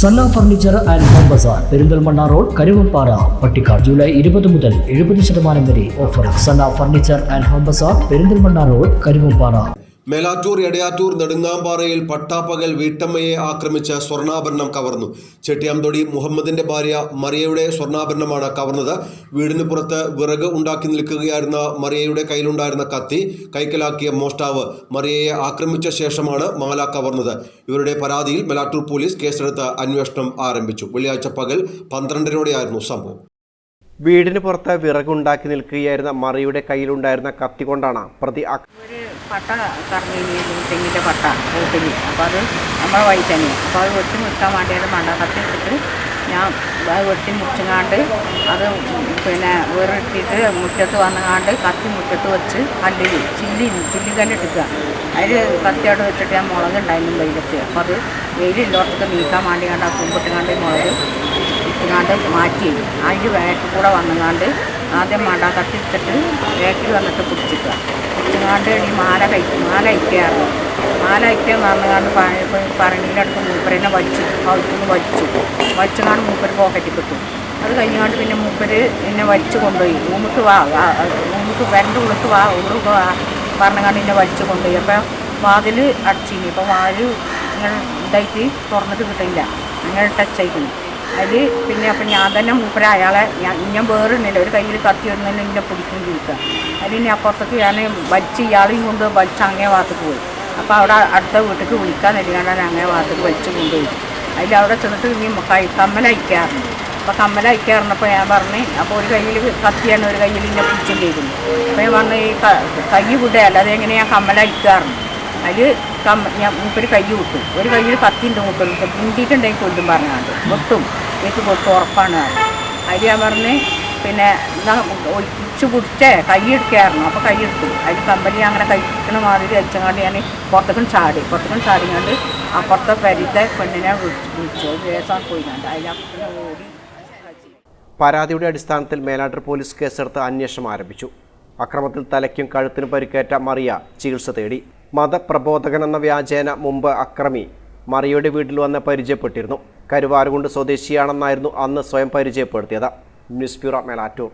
Sanna furniture and home bazaar Perinthalmanna road Karuvappara Pattikkad July ഇരുപത് മുതൽ എഴുപത് ശതമാനം വരെ offer. Sanna furniture and home bazaar Perinthalmanna road Karuvappara Melattur Edayattur നെടുങ്ങാമ്പാറയിൽ പട്ടാപ്പകൽ വീട്ടമ്മയെ ആക്രമിച്ച് സ്വർണാഭരണം കവർന്നു. ചെട്ടിയാംതൊടി മുഹമ്മദിന്റെ ഭാര്യ മറിയയുടെ സ്വർണാഭരണമാണ് കവർന്നത്. വീടിന് പുറത്ത് വിറക് ഉണ്ടാക്കി നിൽക്കുകയായിരുന്ന മറിയയുടെ കയ്യിലുണ്ടായിരുന്ന കത്തി കൈക്കലാക്കിയ മോഷ്ടാവ് മറിയയെ ആക്രമിച്ച ശേഷമാണ് മാല കവർന്നത്. ഇവരുടെ പരാതിയിൽ മേലാറ്റൂർ പോലീസ് കേസെടുത്ത് അന്വേഷണം ആരംഭിച്ചു. വെള്ളിയാഴ്ച പകൽ പന്ത്രണ്ടരയോടെയായിരുന്നു സംഭവം. വീടിന് പുറത്ത് വിറകുണ്ടാക്കി നിൽക്കുകയായിരുന്ന മറിയുടെ കയ്യിലുണ്ടായിരുന്ന കത്തി കൊണ്ടാണ് പ്രതി ഒരു പട്ട കറങ്ങിയിരുന്നു തെങ്ങിന്റെ അപ്പോൾ അത് അത് വെട്ടി മുറിക്കാൻ മണ്ട കത്തി എടുത്തിട്ട് ഞാൻ അത് വെട്ടി മുറിച്ചങ്ങാണ്ട് അത് പിന്നെ വേറിട്ടിട്ട് മുറ്റത്ത് വന്നങ്ങാണ്ട് കത്തി മുറ്റത്ത് വെച്ച് കല്ലിൽ ചില്ലി ചില്ലി കല്ലിട്ടിക്കുക അതിൽ കത്തിയോട് വെച്ചിട്ട് ഞാൻ മുളക് ഉണ്ടായിരുന്നു വെയിലത്ത്. അപ്പോൾ അത് വെയിലുള്ളവർക്ക് നീക്കാൻ വേണ്ടി കണ്ട് ആ മുളക് ഇട്ടുകാണ്ട് മാറ്റി അതിന്റെ ബാക്കിൽ കൂടെ വന്നങ്ങാണ്ട് ആദ്യം മണ്ട കത്തിച്ചിട്ട് വേക്കിൽ വന്നിട്ട് പിടിച്ചിക്കുക പിടിച്ചങ്ങാണ്ട് ഈ മാല കഴിക്കും മാല അയക്കാറ് മാല അയക്കാൻ വന്നങ്ങാണ്ട് അടുത്ത് മൂപ്പരനെ വലിച്ചു. അവിടുന്ന് വലിച്ചു. വലിച്ചങ്ങാണ്ട് മൂപ്പര് പോക്കറ്റിൽ കിട്ടും അത് കഴിഞ്ഞാണ്ട് പിന്നെ മൂപ്പര് എന്നെ വലിച്ചു കൊണ്ടുപോയി. റൂമിക്ക് വാ റൂമിക്ക് വെണ്ട് ഉള്ളിക്ക് വാ ഉള്ളിക്ക് വാ പറഞ്ഞങ്ങാണ്ട് എന്നെ വലിച്ചു കൊണ്ടുപോയി. അപ്പം വാതിൽ അടച്ചിനി. അപ്പം വാതിൽ ഇങ്ങനെ ഇതായിട്ട് തുറന്നിട്ട് കിട്ടില്ല അങ്ങനെ ടച്ച് ആയിക്കുന്നു അതിൽ പിന്നെ അപ്പം ഞാൻ തന്നെ മൂപ്പര അയാളെ ഞാൻ ഞാൻ വേറുന്നില്ല ഒരു കയ്യിൽ കത്തി വരുന്നതിന് എന്നെ പിടിക്കും അതിൽ ഇനി അപ്പുറത്തേക്ക് ഞാൻ വലിച്ച് ഇയാളെയും കൊണ്ട് വലിച്ച് അങ്ങേ ഭാഗത്തേക്ക് പോയി. അപ്പോൾ അവിടെ അടുത്ത വീട്ടിലേക്ക് വിളിക്കാൻ നൽകാണ്ടാണ് അങ്ങേ ഭാഗത്തേക്ക് വലിച്ച് കൊണ്ടുപോയി. അതിൽ അവിടെ ചെന്നിട്ട് ഇനി കൈ കമ്മലയക്കാറുണ്ട് അപ്പോൾ കമ്മലയക്കാറുണ്ടപ്പോൾ ഞാൻ പറഞ്ഞു അപ്പോൾ ഒരു കയ്യിൽ കത്തിയാണ് ഒരു കയ്യിൽ എന്നെ പിടിച്ചും ചെയ്തിരുന്നു അപ്പോൾ ഞാൻ പറഞ്ഞു ഈ ക- കൈ വിടുകയല്ല അതെങ്ങനെ ഞാൻ കമ്മലയക്കാറുണ്ട് അതിൽ കമ്മ ഞാൻ മൂപ്പര് കൈ വിട്ടു ഒരു കയ്യിൽ പത്തിന്റെ മൂപ്പര് മുണ്ടിയിട്ടുണ്ടെങ്കിൽ കൊല്ലും പറഞ്ഞാണ്ട്. മൊത്തം എനിക്ക് കൊടുത്ത് ഉറപ്പാണ് അതിൽ ഞാൻ പറഞ്ഞ് പിന്നെ ഒഴിച്ച് പിടിച്ചേ കൈ എടുക്കായിരുന്നു. അപ്പോൾ കൈ എടുത്തു. അതിൽ കമ്പനി അങ്ങനെ കഴിക്കണ മാതിരി വെച്ചങ്ങാണ്ട് ഞാൻ പുറത്തേക്കും ചാടി. പുറത്തേക്കും ചാടിങ്ങാണ്ട് അപ്പുറത്തെ പരിത്തെ പെണ്ണിനെ വിളിച്ചു. വിളിച്ചു പോയിട്ടുണ്ട് അതിലപ്പുറത്തിന് ഓടി പരാതിയുടെ അടിസ്ഥാനത്തിൽ മേലാട്ടർ പോലീസ് കേസെടുത്ത് അന്വേഷണം ആരംഭിച്ചു. അക്രമത്തിൽ തലയ്ക്കും കഴുത്തിനും പരിക്കേറ്റ മറിയ ചികിത്സ തേടി. മതപ്രബോധകൻ എന്ന വ്യാജേന മുമ്പ് അക്രമി മറിയയുടെ വീട്ടിൽ വന്ന് പരിചയപ്പെട്ടിരുന്നു. കരുവാരുകൊണ്ട് സ്വദേശിയാണെന്നായിരുന്നു അന്ന് സ്വയം പരിചയപ്പെടുത്തിയത്. News bureau Melattur.